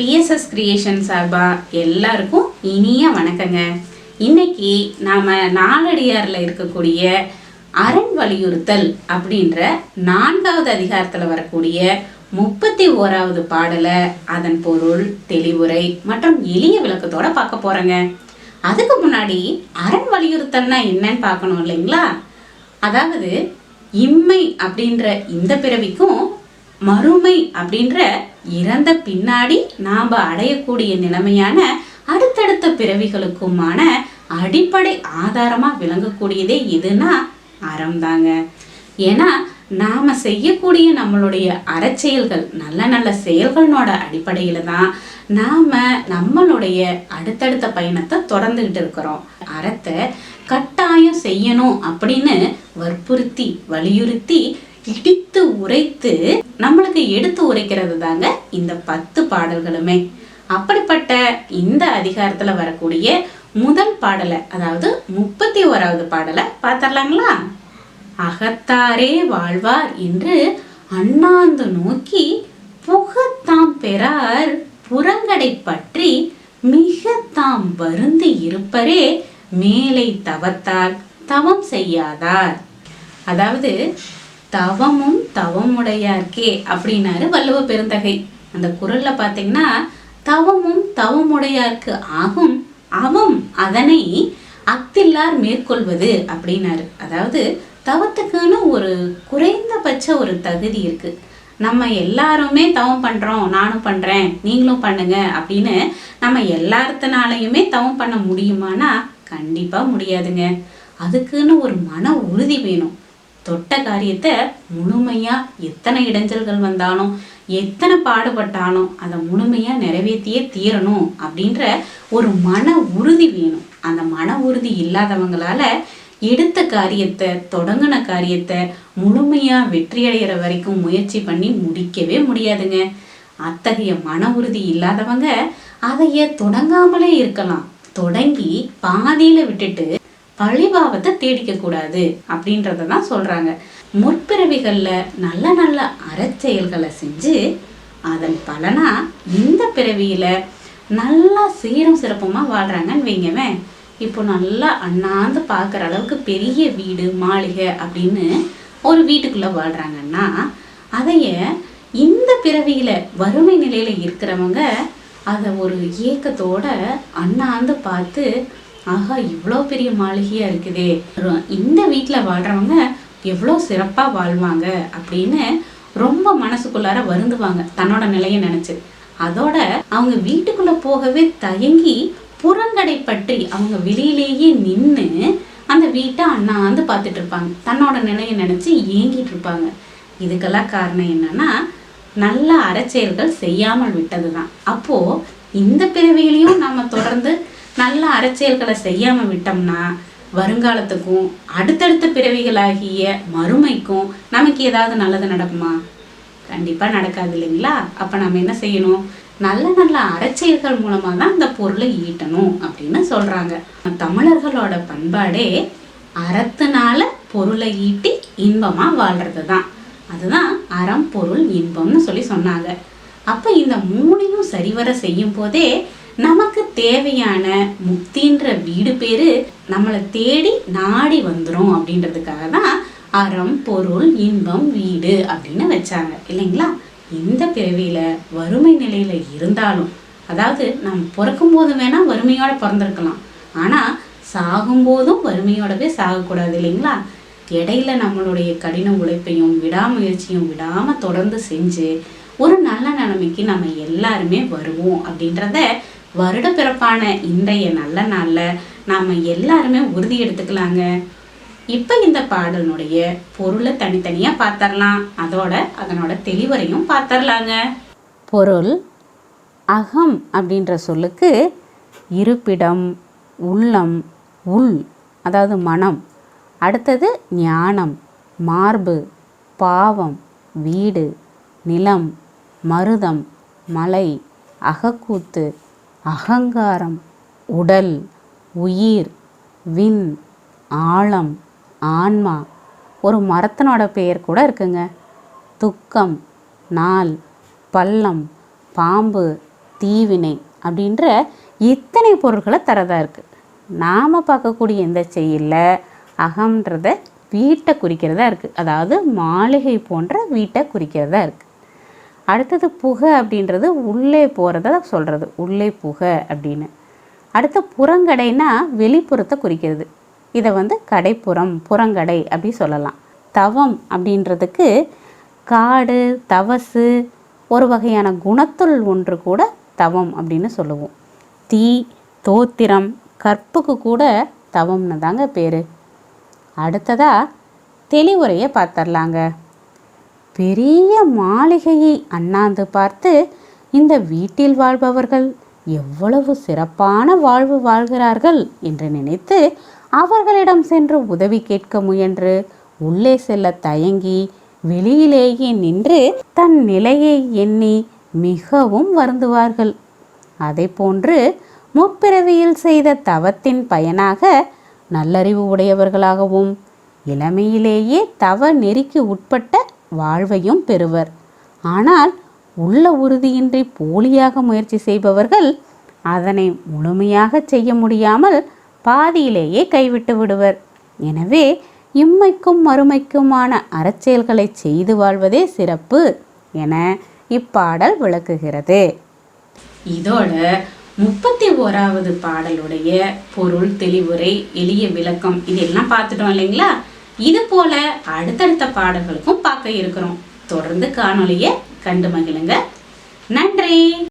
BSS creation சார்பாக எல்லாருக்கும் இனிய வணக்கங்க. இன்னைக்கு நாம் நாலடியாரில் இருக்கக்கூடிய அரண் வலியுறுத்தல் அப்படின்ற நான்காவது அதிகாரத்தில் வரக்கூடிய முப்பத்தி ஓராவது பாடலை அதன் பொருள் தெளிவுரை மற்றும் எளிய விளக்கத்தோட பார்க்க போகிறேங்க அதுக்கு முன்னாடி அரண் வலியுறுத்தல்னா என்னன்னு பார்க்கணும் இல்லைங்களா? அதாவது இம்மை அப்படின்ற இந்த பிறவிக்கும் மறுமை அப்படின்ற இறந்த பின்னாடி நாம் அடையக்கூடிய நிலைமையான அடுத்தடுத்த பிறவிகளுக்குமான அடிப்படை ஆதாரமாக விளங்கக்கூடியதே எதுனா அறம் தாங்க ஏன்னா நாம் செய்யக்கூடிய நம்மளுடைய அறச்செயல்கள் நல்ல நல்ல செயல்களோட அடிப்படையில் தான் நாம் நம்மளுடைய அடுத்தடுத்த பயணத்தை தொடர்ந்துக்கிட்டு இருக்கிறோம். அறத்தை கட்டாயம் செய்யணும் அப்படின்னு வற்புறுத்தி வலியுறுத்தி இடித்து உரைத்து நம்மளுக்கு எடுத்து உரைக்கிறது தாங்க இந்த பத்து பாடல்களுமே. அப்படிப்பட்ட இந்த அதிகாரத்துல வரக்கூடிய முதல் பாடலை அதாவது முப்பத்தி ஓராவது பாடலை பார்த்தரலாங்களா அகத்தாரே வாழ்வார் என்று அண்ணாந்து நோக்கி புகத்தாம் பெறார் புறங்கடை பற்றி மிக தாம் வருந்தி இருப்பரே மேலை தவத்தால் தவம் செய்யாதார். அதாவது தவமும் தவமுடையார்க்கே அப்படின்னாரு வள்ளுவ பெருந்தகை. அந்த குரல்ல பார்த்தீங்கன்னா தவமும் தவமுடையார்க்கு ஆகும் அவம் அதனை அத்தில்லார் மேற்கொள்வது அப்படின்னாரு. அதாவது தவத்துக்குன்னு ஒரு குறைந்தபட்ச ஒரு தகுதி இருக்கு. நம்ம எல்லாருமே தவம் பண்றோம் நானும் பண்றேன் நீங்களும் பண்ணுங்க அப்படின்னு நம்ம எல்லாத்தினாலையுமே தவம் பண்ண முடியுமானா கண்டிப்பா முடியாதுங்க. அதுக்குன்னு ஒரு மன உறுதி வேணும். தொட்ட காரியத்தை முழுமையாக எத்தனை இடைஞ்சல்கள் வந்தாலும் எத்தனை பாடுபட்டாலும் அதை முழுமையாக நிறைவேற்றியே தீரணும் அப்படின்ற ஒரு மன உறுதி வேணும். அந்த மன உறுதி இல்லாதவங்களால எடுத்த காரியத்தை தொடங்கின காரியத்தை முழுமையாக வெற்றியடைகிற வரைக்கும் முயற்சி பண்ணி முடிக்கவே முடியாதுங்க. அத்தகைய மன உறுதி இல்லாதவங்க அதைய தொடங்காமலே இருக்கலாம். தொடங்கி பாதியில் விட்டுட்டு பழிபாவத்தை தேடிக்க கூடாது அப்படின்றத தான் சொல்றாங்க. முற்பிறவிகள்ல நல்ல நல்ல அறச்செயல்களை செஞ்சு அதன் பலனா இந்த பிறவியில நல்லா சீரும் சிறப்புமா வாழ்றாங்கன்னு வைங்கவேன் இப்போ நல்லா அண்ணாந்து பார்க்குற அளவுக்கு பெரிய வீடு மாளிகை அப்படின்னு ஒரு வீட்டுக்குள்ள வாழ்றாங்கன்னா அதைய இந்த பிறவியில வறுமை நிலையில இருக்கிறவங்க அதை ஒரு ஏக்கத்தோட அண்ணாந்து பார்த்து ஆகா இவ்வளோ பெரிய மாளிகையா இருக்குதே. ரொ- இந்த வீட்டில் வாழ்றவங்க எவ்வளோ சிறப்பாக வாழ்வாங்க அப்படின்னு ரொம்ப மனசுக்குள்ளார வருந்துவாங்க தன்னோட நிலையை நினைச்சு. அதோட அவங்க வீட்டுக்குள்ள போகவே தயங்கி புறங்கடை பற்றி அவங்க வெளியிலேயே நின்று அந்த வீட்டை அண்ணாந்து பார்த்துட்டு இருப்பாங்க தன்னோட நிலையை நினைச்சு ஏங்கிட்டு இருப்பாங்க இதுக்கெல்லாம் காரணம் என்னன்னா நல்ல அறச்செயல்கள் செய்யாமல் விட்டதுதான். அப்போ இந்த பிறவியிலையும் நம்ம தொடர்ந்து நல்ல அரசியல்களை செய்யாமல் விட்டோம்னா வருங்காலத்துக்கும் அடுத்தடுத்த பிறவிகளாகிய மறுமைக்கும் நமக்கு ஏதாவது நல்லது நடக்குமா? கண்டிப்பாக நடக்காது இல்லைங்களா? அப்போ நம்ம என்ன செய்யணும்? நல்ல நல்ல அரசியல்கள் மூலமாக தான் இந்த பொருளை ஈட்டணும் அப்படின்னு சொல்கிறாங்க தமிழர்களோட பண்பாடே அறத்தினால பொருளை ஈட்டி இன்பமாக வாழ்கிறது தான். அதுதான் அறம் பொருள் இன்பம்னு சொல்லி சொன்னாங்க. அப்போ இந்த மூணையும் சரிவர செய்யும் போதே நமக்கு தேவையான முக்தின்ற வீடு பேரு நம்மளை தேடி நாடி வந்துடும் அப்படின்றதுக்காக தான் அறம் பொருள் இன்பம் வீடு அப்படின்னு வச்சாங்க. இல்லைங்களா? இந்த பிறவியில வறுமை நிலையில இருந்தாலும் அதாவது நம்ம பிறக்கும் போது வேணா வறுமையோட பிறந்திருக்கலாம். ஆனா சாகும்போதும் வறுமையோடவே சாகக்கூடாது இல்லைங்களா? இடையில நம்மளுடைய கடின உழைப்பையும் விடாமுயற்சியும் விடாம தொடர்ந்து செஞ்சு ஒரு நல்ல நிலைமைக்கு நம்ம எல்லாருமே வருவோம் அப்படின்றத வருட பிறப்பான இன்றைய நல்ல நாளில் நாம் எல்லாருமே உறுதி எடுத்துக்கலாங்க. இப்போ இந்த பாடலினுடைய பொருளை தனித்தனியாக பார்த்தரலாம் அதோட அதனோட தெளிவரையும் பார்த்தரலாங்க பொருள் அகம் அப்படின்ற சொல்லுக்கு இருப்பிடம் உள்ளம் உள் அதாவது மனம். அடுத்தது ஞானம் மார்பு பாவம் வீடு நிலம் மருதம் மலை அகக்கூத்து அகங்காரம் உடல் உயிர் விண் ஆழம் ஆன்மா. ஒரு மரத்தினோட பெயர் கூட இருக்குங்க. துக்கம் நாள் பள்ளம் பாம்பு தீவினை அப்படின்ற இத்தனை பொருட்களை தரதா இருக்குது நாம் பார்க்கக்கூடிய இந்த செயலில் அகம்ன்றத வீட்டை குறிக்கிறதா இருக்குது அதாவது மாளிகை போன்ற வீட்டை குறிக்கிறதா இருக்குது அடுத்தது புகை அப்படின்றது உள்ளே போகிறத சொல்கிறது உள்ளே புகை அப்படின்னு. அடுத்த புறங்கடைனா வெளிப்புறத்தை குறிக்கிறது. இதை வந்து கடைப்புறம் புறங்கடை அப்படி சொல்லலாம். தவம் அப்படின்றதுக்கு காடு தவசு ஒரு வகையான குணத்துள் ஒன்று கூட தவம் அப்படின்னு சொல்லுவோம். தீ தோத்திரம் கற்புக்கு கூட தவம்னு தாங்க பேர். அடுத்ததாக தெளிவுரையை பார்த்துடலாங்க. பெரிய மாளிகையை அண்ணாந்து பார்த்து இந்த வீட்டில் வாழ்பவர்கள் எவ்வளவு சிறப்பான வாழ்வு வாழ்கிறார்கள்? என்று நினைத்து அவர்களிடம் சென்று உதவி கேட்க முயன்று உள்ளே செல்ல தயங்கி வெளியிலேயே நின்று தன் நிலையை எண்ணி மிகவும் வருந்துவார்கள். அதை போன்று முப்பிறவியில் செய்த தவத்தின் பயனாக நல்லறிவு உடையவர்களாகவும் இளமையிலேயே தவ நெறிக்கு உட்பட்ட வாழ்வையும் பெறுவர். ஆனால் உள்ள உறுதியின்றி போலியாக முயற்சி செய்பவர்கள் அதனை முழுமையாக செய்ய முடியாமல் பாதியிலேயே கைவிட்டு விடுவர். எனவே இம்மைக்கும் மறுமைக்குமான அறச்செயல்களை செய்து வாழ்வதே சிறப்பு என இப்பாடல் விளக்குகிறது. இதோட முப்பத்தி ஓராவது பாடலுடைய பொருள் தெளிவுரை எளிய விளக்கம் இதெல்லாம் பார்த்துட்டோம் இல்லைங்களா? இது போல அடுத்தடுத்த பாடல்களுக்கும் பார்க்க இருக்கிறோம். தொடர்ந்து காணொலியை கண்டு மகிழுங்க. நன்றி.